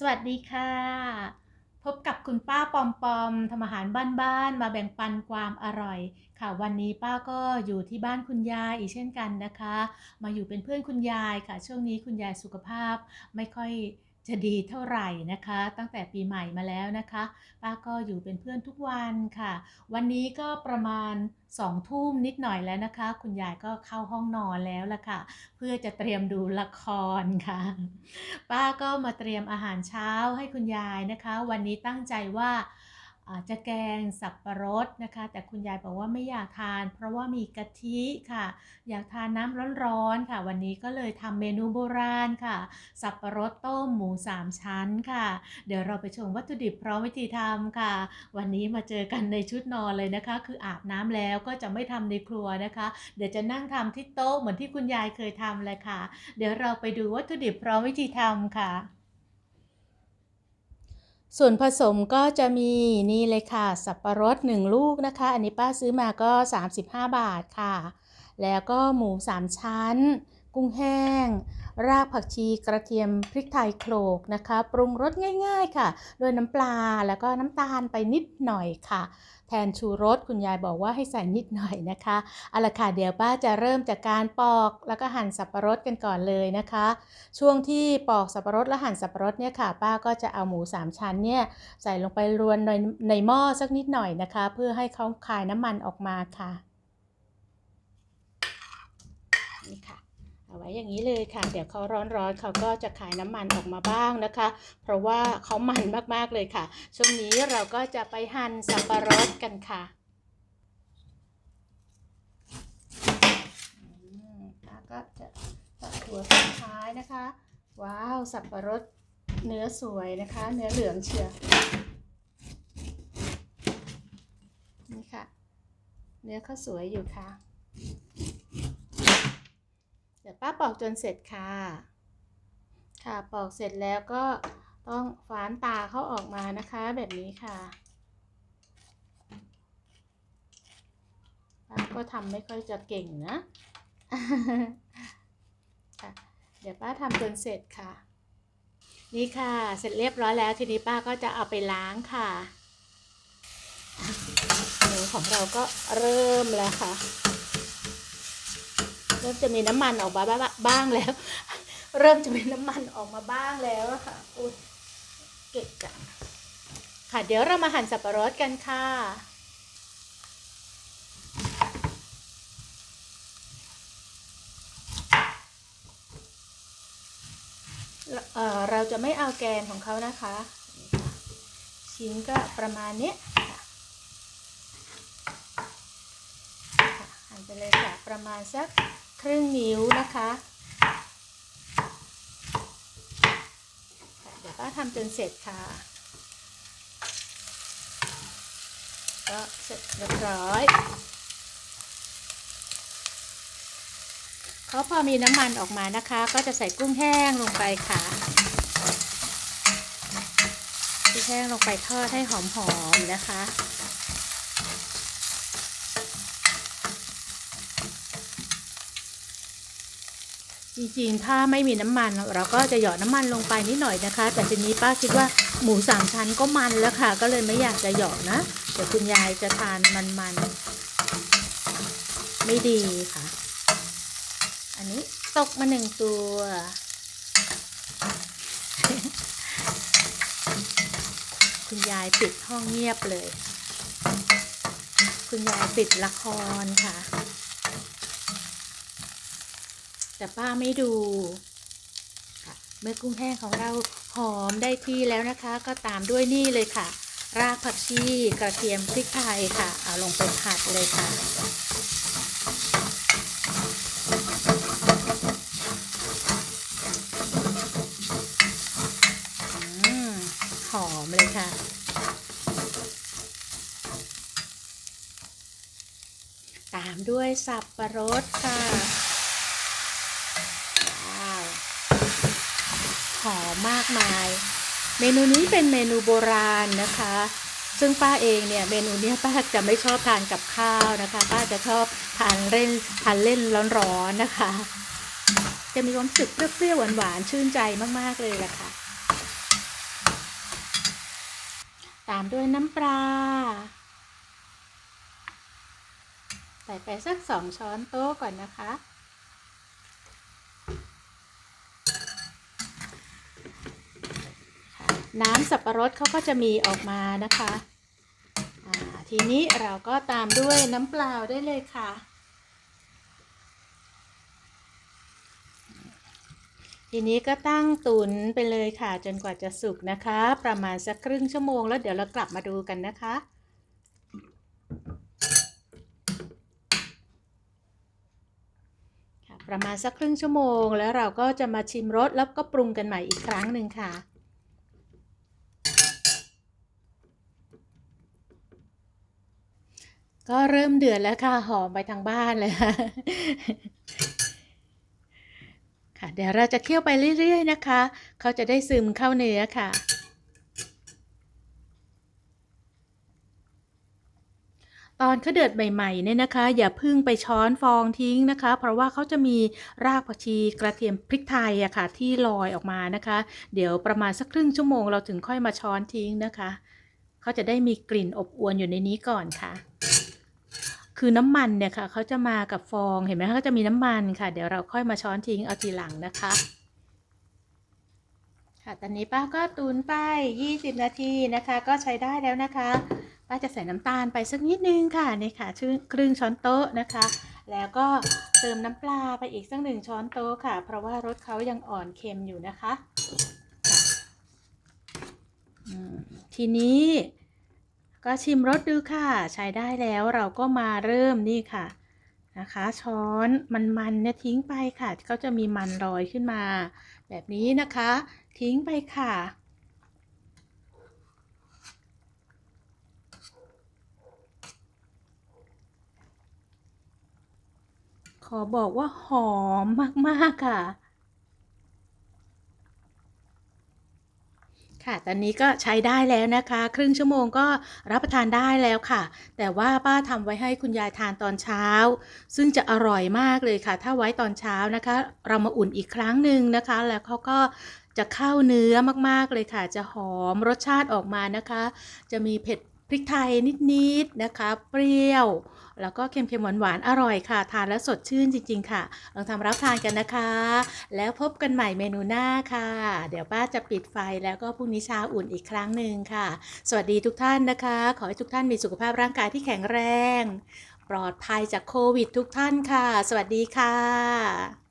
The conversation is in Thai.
สวัสดีค่ะ พบกับคุณป้าปอมปอมทำอาหารบ้านๆมาแบ่งปันความอร่อย ค่ะวันนี้ป้าก็อยู่ที่บ้านคุณยายอีกเช่นกันนะคะ มาอยู่เป็นเพื่อนคุณยายค่ะ ช่วงนี้คุณยายสุขภาพไม่ค่อย จะดีเท่าไหร่นะคะ ตั้งแต่ปีใหม่มาแล้วนะคะ ป้าก็อยู่เป็นเพื่อนทุกวันค่ะ วันนี้ก็ประมาณสองทุ่มนิดหน่อยแล้วนะคะ คุณยายก็เข้าห้องนอนแล้วละค่ะ เพื่อจะเตรียมดูละครค่ะ ป้าก็มาเตรียมอาหารเช้าให้คุณยายนะคะ วันนี้ตั้งใจว่า จะแกงสับประรดนะคะ แต่คุณยายบอกว่าไม่อยากทาน เพราะว่ามีกะทิค่ะ อยากทานน้ำร้อนๆค่ะ วันนี้ก็เลยทำเมนูโบราณค่ะ สับประรดต้มหมูสามชั้นค่ะ เดี๋ยวเราไปชมวัตถุดิบพร้อมวิธีทำค่ะ วันนี้มาเจอกันในชุดนอนเลยนะคะ คืออาบน้ำแล้วก็จะไม่ทำในครัวนะคะ เดี๋ยวจะนั่งทำที่โต๊ะเหมือนที่คุณยายเคยทำเลยค่ะ เดี๋ยวเราไปดูวัตถุดิบพร้อมวิธีทำค่ะ ส่วนผสมก็จะมีนี่เลยค่ะ สับปะรด 1 ลูกนะคะ อันนี้ป้าซื้อมาก็ 35 บาทค่ะ แล้วก็หมู 3 ชั้น กุ้งแห้ง รากผักชีกระเทียมพริกไทยโขลกนะคะ ปรุงรสง่ายๆค่ะด้วยน้ำปลาแล้วก็น้ำตาลไปนิดหน่อยค่ะ แทนชูรสคุณยายบอกว่าให้ใส่นิดหน่อยนะคะเอาละค่ะเดี๋ยวป้าจะเริ่มจากการปอกแล้วก็หั่นสับปะรดกันก่อนเลยนะคะ ช่วงที่ปอกสับปะรดและหั่นสับปะรดเนี่ยค่ะ ป้าก็จะเอาหมูสามชั้นเนี่ยใส่ลงไปรวนในในหม้อสักนิดหน่อยนะคะ เพื่อให้เขาคายน้ำมันออกมาค่ะนี่ค่ะ เอาไว้อย่างนี้เลยค่ะ เดี๋ยวเขาร้อนๆเขาก็จะคายน้ำมันออกมาบ้างนะคะ เพราะว่าเขามันมากๆเลยค่ะ ช่วงนี้เราก็จะไปหั่นสับปะรดกันค่ะอืมแล้วก็จะตัดถั่วสุดท้ายนะคะ ว้าว สับปะรดเนื้อสวยนะคะ เนื้อเหลืองเชียวนี่ค่ะ เนื้อเขาสวยอยู่ค่ะ ดี๋ยวป้าปอกจนเสร็จค่ะ ค่ะปอกเสร็จแล้วก็ต้องฝานตาเขาออกมานะคะแบบนี้ค่ะป้าก็ทำไม่ค่อยจะเก่งนะค่ะเดี๋ยวป้าทำจนเสร็จค่ะ นี่ค่ะ เสร็จเรียบร้อยแล้วทีนี้ป้าก็จะเอาไปล้างค่ะหมูของเราก็เริ่มแล้วค่ะ เริ่มจะมีน้ำมันออกมาบ้างแล้ว เริ่มจะมีน้ำมันออกมาบ้างแล้วค่ะอุ้ยเก็บจังค่ะเดี๋ยวเรามาหั่นสับปะรดกันค่ะ เอ่อเราจะไม่เอาแกนของเขานะคะ ชิ้นก็ประมาณนี้ค่ะหั่นไปเลยค่ะประมาณสัก ครึ่งนิ้วนะคะเดี๋ยวป้าทำจนเสร็จค่ะ ก็เสร็จเรียบร้อยเขาพอมีน้ำมันออกมานะคะ ก็จะใส่กุ้งแห้งลงไปค่ะกุ้งแห้งลงไปทอดให้หอมๆนะคะ จริงๆ ถ้าไม่มีน้ำมัน เราก็จะหยอดน้ำมันลงไปนิดหน่อยนะคะ แต่ทีนี้ป้าคิดว่าหมูสามชั้นก็มันแล้วค่ะ ก็เลยไม่อยากจะหยอดนะเดี๋ยวคุณยายจะทานมันๆไม่ดีค่ะ อันนี้ตกมาหนึ่งตัว คุณยายปิดห้องเงียบเลย คุณยายปิดละครค่ะ แต่ป้าไม่ดูค่ะเมื่อกุ้งแห้งของเราหอมได้ที่แล้วนะคะ ก็ตามด้วยนี่เลยค่ะ รากผักชีกระเทียมพริกไทยค่ะ เอาลงไปผัดเลยค่ะหอมเลยค่ะตามด้วยสับปะรดค่ะ ว้าว หอ มากมาย เมนูนี้เป็นเมนูโบราณนะคะ ซึ่งป้าเองเนี่ยเมนูนี้ป้าจะไม่ชอบทานกับข้าวนะคะ ป้าจะชอบทานเล่นทานเล่นร้อนๆนะคะ จะมีความรู้สึกเปรี้ยวๆหวานๆชื่นใจมากๆเลยแหละค่ะ ตามด้วยน้ำปลาใส่ไปสักสองช้อนโต๊ะก่อนนะคะ น้ำสับปะรดเขาก็จะมีออกมานะคะทีนี้เราก็ตามด้วยน้ำเปล่าได้เลยค่ะ ทีนี้ก็ตั้งตุนไปเลยค่ะ จนกว่าจะสุกนะคะ ประมาณสักครึ่งชั่วโมงแล้วเดี๋ยวเรากลับมาดูกันนะคะประมาณสักครึ่งชั่วโมง แล้วเราก็จะมาชิมรสแล้วก็ปรุงกันใหม่อีกครั้งหนึ่งค่ะ ก็เริ่มเดือดแล้วค่ะ หอมไปทางบ้านเลยค่ะค่ะ เดี๋ยวเราจะเคี่ยวไปเรื่อยๆนะคะ เขาจะได้ซึมเข้าเนื้อค่ะ ตอนเขาเดือดใหม่ๆเนี่ยนะคะ อย่าพึ่งไปช้อนฟองทิ้งนะคะ เพราะว่าเขาจะมีรากผักชีกระเทียมพริกไทยอะค่ะ ที่ลอยออกมานะคะ เดี๋ยวประมาณสักครึ่งชั่วโมงเราถึงค่อยมาช้อนทิ้งนะคะ เขาจะได้มีกลิ่นอบอวนอยู่ในนี้ก่อนค่ะ คือน้ำมันเนี่ยค่ะเขาจะมากับฟองเห็นไหมคะก็จะมีน้ำมันค่ะ เดี๋ยวเราค่อยมาช้อนทิ้งเอาทีหลังนะคะ ค่ะตอนนี้ป้าก็ตุนไป 20 นาทีนะคะ ก็ใช้ได้แล้วนะคะป้าจะใส่น้ำตาลไปสักนิดนึงค่ะนี่ค่ะชื่อครึ่งช้อนโต๊ะนะคะ แล้วก็เติมน้ำปลาไปอีกสักหนึ่งช้อนโต๊ะค่ะ เพราะว่ารสเขายังอ่อนเค็มอยู่นะคะทีนี้ ก็ชิมรสดูค่ะ ใช้ได้แล้วเราก็มาเริ่มนี่ค่ะนะคะ ช้อนมันๆเนี่ยทิ้งไปค่ะเขาจะมีมันลอยขึ้นมา แบบนี้นะคะ ทิ้งไปค่ะขอบอกว่าหอมมาก ๆ ค่ะ ค่ะ ตอนนี้ก็ใช้ได้แล้วนะคะ ครึ่งชั่วโมงก็รับประทานได้แล้วค่ะ แต่ว่าป้าทำไว้ให้คุณยายทานตอนเช้า ซึ่งจะอร่อยมากเลยค่ะ ถ้าไว้ตอนเช้านะคะ เรามาอุ่นอีกครั้งหนึ่งนะคะ แล้วเขาก็จะเข้าเนื้อมากๆเลยค่ะ จะหอมรสชาติออกมานะคะ จะมีเผ็ด พริกไทยนิดๆนะคะ เปรี้ยว แล้วก็เค็มๆหวานๆ อร่อยค่ะ ทานแล้วสดชื่นจริง ๆ ค่ะ ลองทำรับทานกันนะคะ แล้วพบกันใหม่เมนูหน้าค่ะ เดี๋ยวป้าจะปิดไฟแล้วก็พรุ่งนี้เช้าอุ่นอีกครั้งหนึ่งค่ะ สวัสดีทุกท่านนะคะ ขอให้ทุกท่านมีสุขภาพร่างกายที่แข็งแรง ปลอดภัยจากโควิดทุกท่านค่ะ สวัสดีค่ะ